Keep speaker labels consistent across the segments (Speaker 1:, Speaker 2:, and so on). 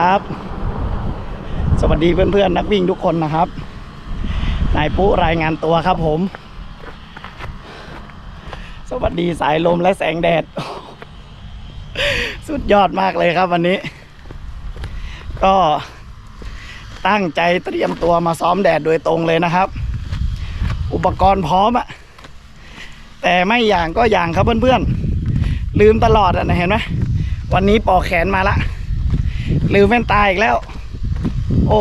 Speaker 1: ครับ สวัสดีเพื่อนๆนักวิ่งทุกคนนะครับ นายปุ๊รายงานตัวครับผม สวัสดีสายลมและแสงแดด สุดยอดมากเลยครับวันนี้ ก็ตั้งใจเตรียมตัวมาซ้อมแดดโดยตรงเลยนะครับ อุปกรณ์พร้อมอะแต่ไม่อย่างก็อย่างครับเพื่อนๆลืมตลอดอะนะเห็นไหมวันนี้ปอกแขนมาละ ลืมแว่นตาอีกแล้ว โอ้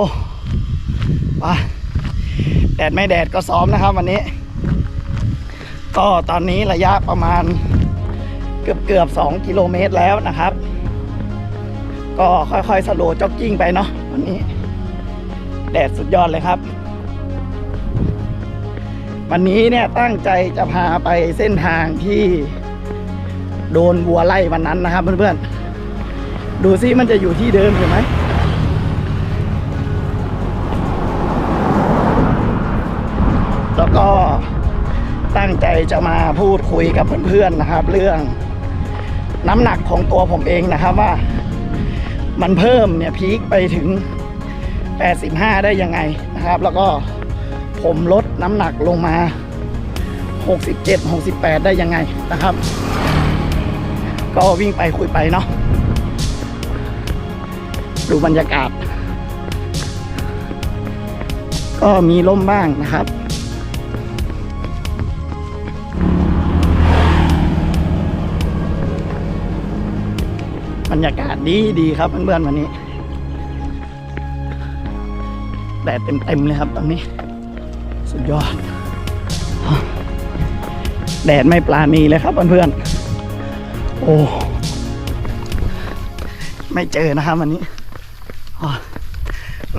Speaker 1: ไปแดดไม่แดดก็ซ้อมนะครับวันนี้ ก็ตอนนี้ระยะประมาณเกือบเกือบสองกิโลเมตรแล้วนะครับ ก็ค่อยๆสโลว์จ็อกกิ้งไปเนาะวันนี้ แดดสุดยอดเลยครับ วันนี้เนี่ยตั้งใจจะพาไปเส้นทางที่โดนวัวไล่วันนั้นนะครับเพื่อนๆ ดูซิมันจะอยู่ที่เดิมอยู่ไหมแล้วก็ตั้งใจจะมาพูดคุยกับเพื่อนๆนะครับ เรื่องน้ำหนักของตัวผมเองนะครับว่า มันเพิ่มเนี่ยพีคไปถึง 85 ได้ยังไงนะครับ แล้วก็ผมลดน้ำหนักลงมา 67 68 ได้ยังไงนะครับ ก็วิ่งไปคุยไปเนาะ ดูบรรยากาศ ก็มีลมบ้างนะครับบรรยากาศดีดีครับเพื่อนๆวันนี้แดดเต็มๆเลยครับตอนนี้ สุดยอด แดดไม่ปลาณีเลยครับเพื่อนๆโอ้ ไม่เจอนะครับวันนี้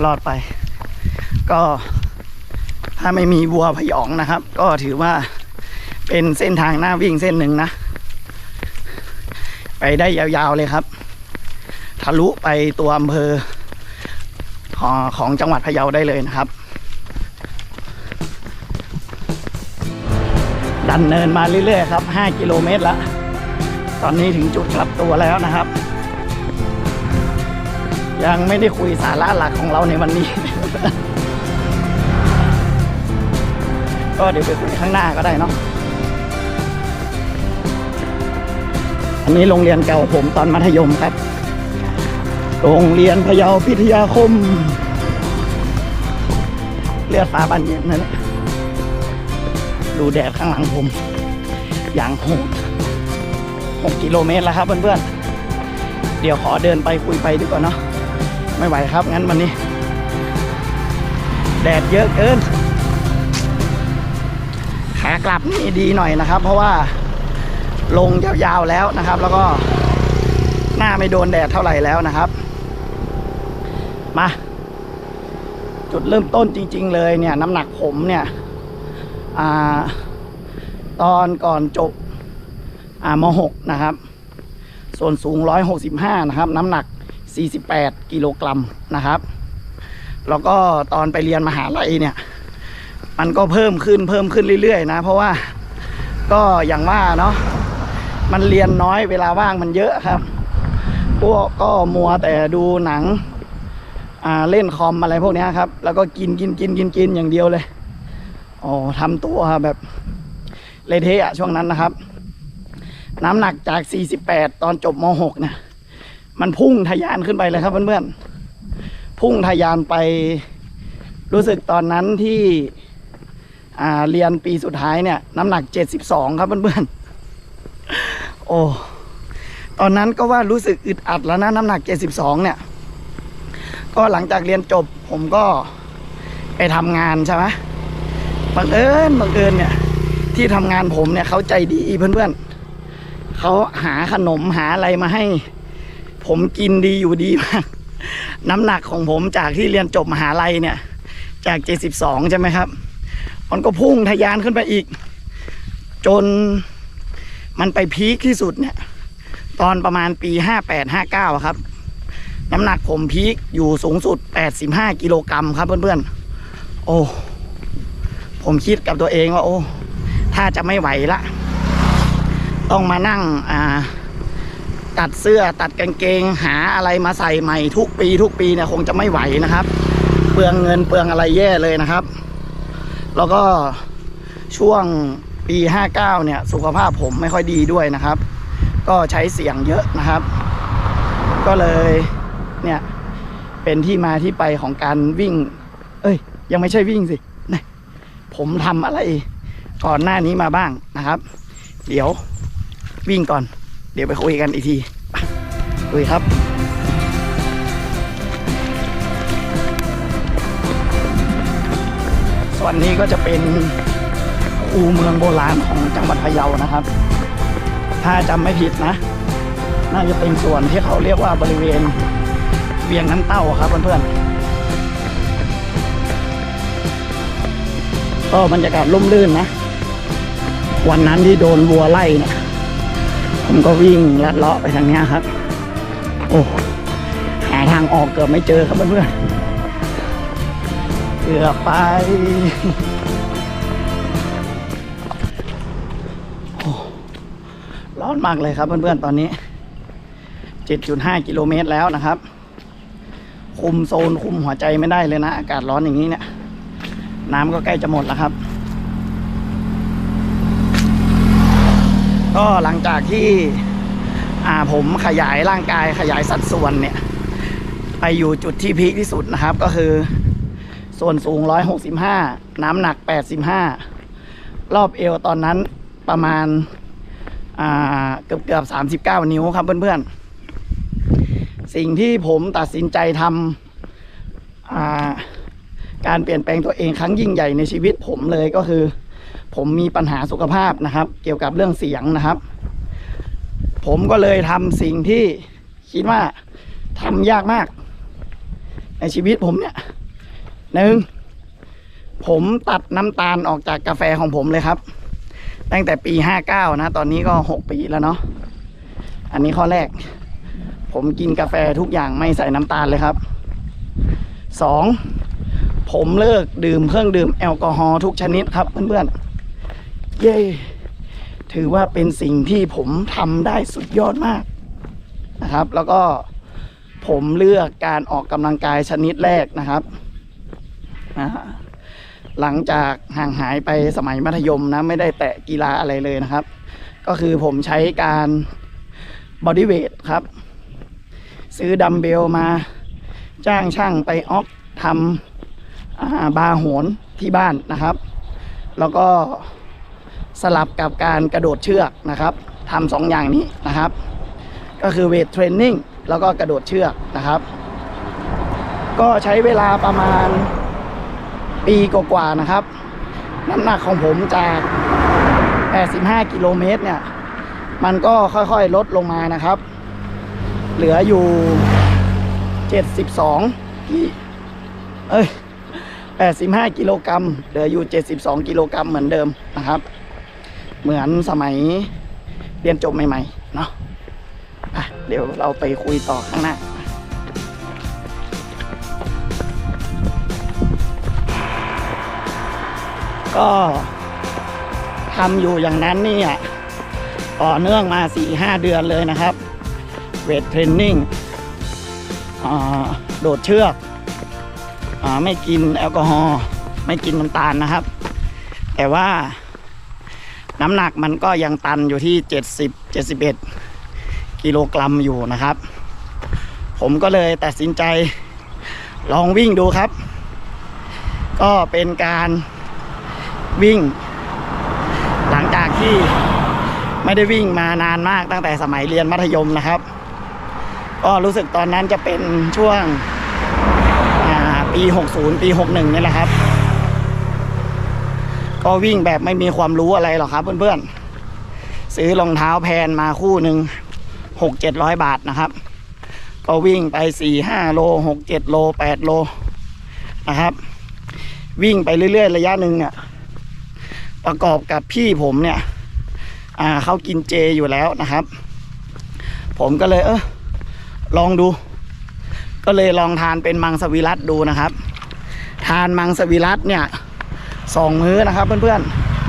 Speaker 1: รอดไป ก็ถ้าไม่มีวัวพยองนะครับ ก็ถือว่าเป็นเส้นทางหน้าวิ่งเส้นหนึ่งนะ ไปได้ยาวๆเลยครับ ทะลุไปตัวอำเภอของของจังหวัดพะเยาได้เลยนะครับ ดันเนินมาเรื่อยๆครับ 5 กิโลเมตรละตอนนี้ถึงจุดกลับตัวแล้วนะครับ ยังไม่ได้คุยสาระหลักของเราในวันนี้ ก็เดี๋ยวไปคุยข้างหน้าก็ได้เนาะอันนี้โรงเรียนเก่าผมตอนมัธยมครับ โรงเรียนพะเยาพิทยาคม เลือดฟ้าบานเย็นนั่นแหละดูแดดข้างหลังผม อย่างโหดหกกิโลเมตรแล้วครับเพื่อนๆเดี๋ยวขอเดินไปคุยไปดีกว่าเนาะ ไม่ไหวครับ งั้นวันนี้ แดดเยอะเกิน ขากลับนี่ดีหน่อยนะครับ เพราะว่าลงยาวๆแล้วนะครับ แล้วก็หน้าไม่โดนแดดเท่าไหร่แล้วนะครับ มา จุดเริ่มต้นจริง ๆ เลยเนี่ย น้ำหนักผมเนี่ยอตอนก่อนจบอ่าม6 นะครับ ส่วนสูง 165 นะครับ น้ำหนัก 48 กิโลกรัมนะครับ แล้วก็ตอนไปเรียนมหาลัยเนี่ย มันก็เพิ่มขึ้นเพิ่มขึ้นเรื่อยๆนะ เพราะว่าก็อย่างว่าเนาะมันเรียนน้อยเวลาว่างมันเยอะครับ พวกก็มัวแต่ดูหนังเล่นคอมอะไรพวกนี้ครับ แล้วก็กินกินกินกินกินอย่างเดียวเลยอ๋อทำตัวแบบเละเทะอะช่วงนั้นนะครับ น้ำหนักจาก 48 ตอนจบม .6 เนี่ย มันพุ่งทะยานขึ้นไปเลยครับเพื่อนๆ พุ่งทะยานไป รู้สึกตอนนั้นที่เรียนปีสุดท้ายเนี่ย น้ำหนัก72ครับเพื่อนๆ โอ้ ตอนนั้นก็ว่ารู้สึกอึดอัดแล้วนะน้ำหนัก72เนี่ย ก็หลังจากเรียนจบผมก็ไปทำงานใช่ไหมบังเอิญบังเอิญเนี่ย ที่ทำงานผมเนี่ยเขาใจดีเพื่อนๆเขาหาขนมหาอะไรมาให้ ผมกินดีอยู่ดีมาก น้ำหนักของผมจากที่เรียนจบมหาลัยเนี่ย จาก 72 ใช่ไหมครับ มันก็พุ่งทะยานขึ้นไปอีก จนมันไปพีคที่สุดเนี่ย ตอนประมาณปี 58-59อะครับ น้ำหนักผมพีคอยู่สูงสุด 85 กิโลกรัมครับเพื่อนๆ โอ้ ผมคิดกับตัวเองว่าโอ้ ถ้าจะไม่ไหวละ ต้องมานั่งอ่า ตัดเสื้อตัดกางเกงหาอะไรมาใส่ใหม่ทุกปีทุกปีเนี่ยคงจะไม่ไหวนะครับ เปลืองเงินเปลืองอะไรแย่เลยนะครับ แล้วก็ช่วงปี 59 เนี่ย สุขภาพผมไม่ค่อยดีด้วยนะครับ ก็ใช้เสียงเยอะนะครับ ก็เลยเนี่ยเป็นที่มาที่ไปของการวิ่ง เอ้ย ยังไม่ใช่วิ่งสินะผมทำอะไรก่อนหน้านี้มาบ้างนะครับ เดี๋ยววิ่งก่อน เดี๋ยวไปคุยกันอีกทีไปคุยครับส่วนนี้ก็จะเป็นคูเมืองโบราณของจังหวัดพะเยานะครับ ถ้าจำไม่ผิดนะ น่าจะเป็นส่วนที่เขาเรียกว่าบริเวณเวียงน้ำเต้าครับเพื่อนๆก็บรรยากาศร่มรื่นนะ วันนั้นที่โดนวัวไล่เนี่ย ผมก็วิ่งลัดเลาะไปทางนี้ครับ โอ้หาทางออกเกือบไม่เจอครับเพื่อนๆเกือบไปโอ้ร้อนมากเลยครับเพื่อนๆตอนนี้ 7.5 กิโลเมตรแล้วนะครับ คุมโซนคุมหัวใจไม่ได้เลยนะ อากาศร้อนอย่างนี้เนี่ย น้ำก็ใกล้จะหมดแล้วครับ ก็หลังจากที่อ่าผมขยายร่างกายขยายสัดส่วนเนี่ย ไปอยู่จุดที่พีคที่สุดนะครับ ก็คือ ส่วนสูง 165 น้ำหนัก 85 รอบเอวตอนนั้นประมาณาเกือบเกือบ 39 นิ้วครับเพื่อนๆ สิ่งที่ผมตัดสินใจทำาการเปลี่ยนแปลงตัวเองครั้งยิ่งใหญ่ในชีวิตผมเลยก็คือ ผมมีปัญหาสุขภาพนะครับ เกี่ยวกับเรื่องเสียงนะครับ ผมก็เลยทำสิ่งที่คิดว่าทำยากมาก ในชีวิตผมเนี่ยหนึ่งผมตัดน้ำตาลออกจากกาแฟของผมเลยครับ ตั้งแต่ปีห้าเก้านะ ตอนนี้ก็หกปีแล้วเนาะอันนี้ข้อแรก ผมกินกาแฟทุกอย่างไม่ใส่น้ำตาลเลยครับสอง ผมเลิกดื่มเครื่องดื่มแอลกอฮอล์ทุกชนิดครับเพื่อนๆ เย้ถือว่าเป็นสิ่งที่ผมทำได้สุดยอดมากนะครับ แล้วก็ผมเลือกการออกกำลังกายชนิดแรกนะครับอ่าหลังจากห่างหายไปสมัยมัธยมนะ ไม่ได้แตะกีฬาอะไรเลยนะครับ ก็คือผมใช้การบอดี้เวทครับ ซื้อดัมเบลมาจ้างช่างไปออกทำ บาร์โหนที่บ้านนะครับ แล้วก็สลับกับการกระโดดเชือกนะครับทำสองอย่างนี้นะครับ ก็คือเวทเทรนนิ่งแล้วก็กระโดดเชือกนะครับ ก็ใช้เวลาประมาณปีกว่าๆนะครับ น้ำหนักของผมจาก 85 กิโลเมตรเนี่ย มันก็ค่อยๆลดลงมานะครับ เหลืออยู่ 72กิเอ้ย 85 กิโลกรัมเหลืออยู่ 72 กิโลกรัมเหมือนเดิมนะครับ เหมือนสมัยเรียนจบใหม่ๆเนาะอะเดี๋ยวเราไปคุยต่อข้างหน้าก็ทำอยู่อย่างนั้นนี่ยต่อเนื่องมา4ีหเดือนเลยนะครับ เวทเทรนนิ่งโดดเชือก ไม่กินแอลกอฮอล์ไม่กินน้ำตาลนะครับ แต่ว่าน้ำหนักมันก็ยังตันอยู่ที่ 70 71 กิโลกรัมอยู่นะครับ ผมก็เลยตัดสินใจลองวิ่งดูครับ ก็เป็นการวิ่ง หลังจากที่ไม่ได้วิ่งมานานมากตั้งแต่สมัยเรียนมัธยมนะครับ ก็รู้สึกตอนนั้นจะเป็นช่วง ปี 60 ปี 61 นี่แหละครับ ก็วิ่งแบบไม่มีความรู้อะไรหรอกครับ เพื่อนๆ ซื้อรองเท้าแพนมาคู่หนึ่งหกเจ็ดร้อยบาทนะครับ ก็วิ่งไปสี่ห้าโลหกเจ็ดโลแปดโลนะครับ วิ่งไปเรื่อยๆ ระยะหนึ่งเนี่ย ประกอบกับพี่ผมเนี่ยเขากินเจอยู่แล้วนะครับ ผมก็เลยเออลองดู ก็เลยลองทานเป็นมังสวิรัตดูนะครับ ทานมังสวิรัตเนี่ยสองมื้อนะครับ เพื่อน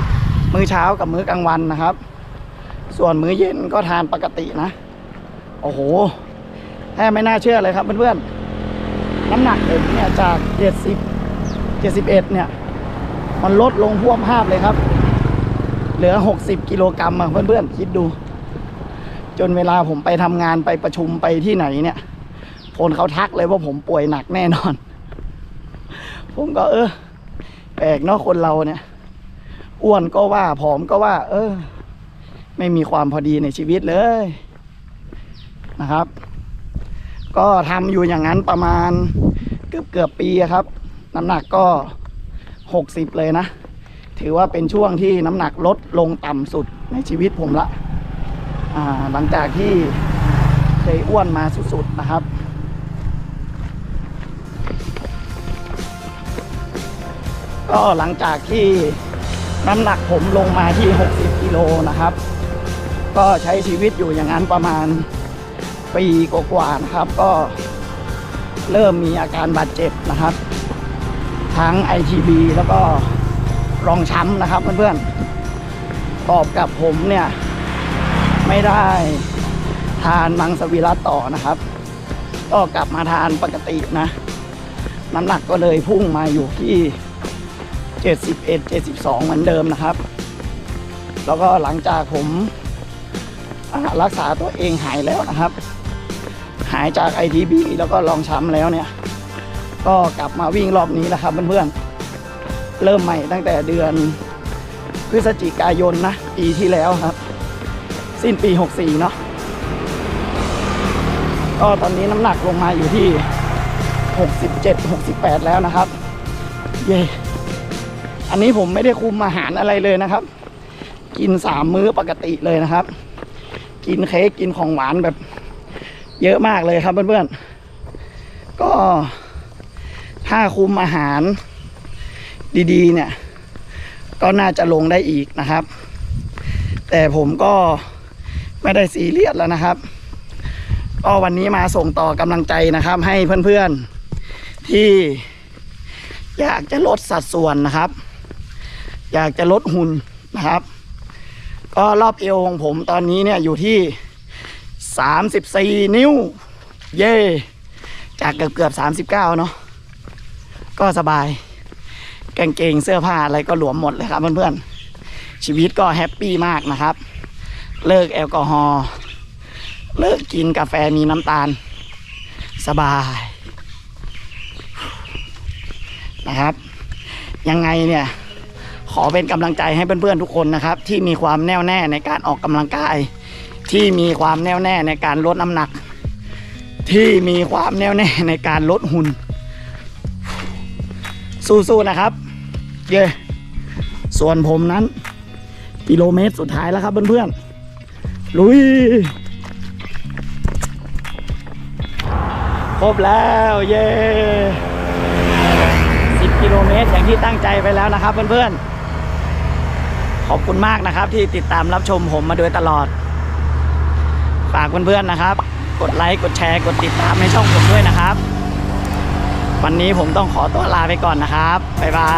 Speaker 1: ๆ มื้อเช้ากับมื้อกลางวันนะครับ ส่วนมื้อเย็นก็ทานปกตินะ โอ้โหแทบไม่น่าเชื่อเลยครับเพื่อนๆ น้ำหนักผมเนี่ยจากเจ็ดสิบเจ็ดสิบเอ็ดเนี่ย มันลดลงพวบภาพเลยครับ เหลือหกสิบกิโลกรัมอะเพื่อนๆ คิดดู จนเวลาผมไปทำงานไปประชุมไปที่ไหนเนี่ย คนเขาทักเลยว่าผมป่วยหนักแน่นอน ผมก็เออ แปลกเนาะคนเราเนี่ย อ้วนก็ว่าผอมก็ว่า เออ ไม่มีความพอดีในชีวิตเลยนะครับ ก็ทำอยู่อย่างนั้นประมาณเกือบเกือบปีครับ น้ำหนักก็หกสิบเลยนะ ถือว่าเป็นช่วงที่น้ำหนักลดลงต่ำสุดในชีวิตผมละอ่าหลังจากที่เคยอ้วนมาสุดๆนะครับ ก็หลังจากที่น้ำหนักผมลงมาที่ 60 กิโลนะครับ ก็ใช้ชีวิตอยู่อย่างนั้นประมาณปีกว่าๆนะครับ ก็เริ่มมีอาการบาดเจ็บนะครับ ทั้ง ITB แล้วก็รองช้ำนะครับเพื่อนๆตอบกับผมเนี่ย ไม่ได้ทานมังสวิรัตต่อนะครับ ก็กลับมาทานปกตินะ น้ำหนักก็เลยพุ่งมาอยู่ที่ 71 72 เหมือนเดิมนะครับ แล้วก็หลังจากผมรักษาตัวเองหายแล้วนะครับ หายจาก ITB แล้วก็ลองช้ำแล้วเนี่ย ก็กลับมาวิ่งรอบนี้แหละครับเพื่อนๆ เริ่มใหม่ตั้งแต่เดือนพฤศจิกายนนะปีที่แล้วครับ สิ้นปี 64 เนาะก็ตอนนี้น้ำหนักลงมาอยู่ที่ 67 68 แล้วนะครับ เย่ อันนี้ผมไม่ได้คุมอาหารอะไรเลยนะครับ กินสามมื้อปกติเลยนะครับ กินเค้กกินของหวานแบบ เยอะมากเลยครับเพื่อนๆ ก็ถ้าคุมอาหารดีๆ เนี่ย ก็น่าจะลงได้อีกนะครับ แต่ผมก็ไม่ได้ซีเรียสแล้วนะครับ ก็วันนี้มาส่งต่อกำลังใจนะครับ ให้เพื่อนๆที่อยากจะลดสัดส่วนนะครับ อยากจะลดหุ่นนะครับ ก็รอบเอวของผมตอนนี้เนี่ยอยู่ที่34นิ้ว เย่จากเกือบเกือบๆ39เนาะก็สบายกางเกงเสื้อผ้าอะไรก็หลวมหมดเลยครับเพื่อนๆ ชีวิตก็แฮปปี้มากนะครับ เลิกแอลกอฮอล์เลิกกินกาแฟมีน้ำตาล สบาย นะครับ ยังไงเนี่ย ขอเป็นกำลังใจให้เพื่อนๆทุกคนนะครับ ที่มีความแน่วแน่ในการออกกำลังกาย ที่มีความแน่วแน่ในการลดน้ำหนัก ที่มีความแน่วแน่ในการลดหุ่น สู้ๆนะครับ เย้ส่วนผมนั้น กิโลเมตรสุดท้ายแล้วครับเพื่อนๆลุยครบแล้วเย้10 กิโลเมตรอย่างที่ตั้งใจไปแล้วนะครับเพื่อนๆ อบคุณมากนะครับ ที่ติดตามรับชมผมมาโดยตลอด ฝากเพื่อนๆนะครับ กดไลค์กดแชร์ กดติดตามในช่องผมด้วยนะครับ วันนี้ผมต้องขอตัวลาไปก่อนนะครับ บ๊ายบา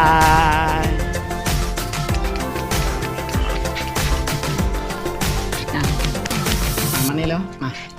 Speaker 1: ยมานี่แล้วมา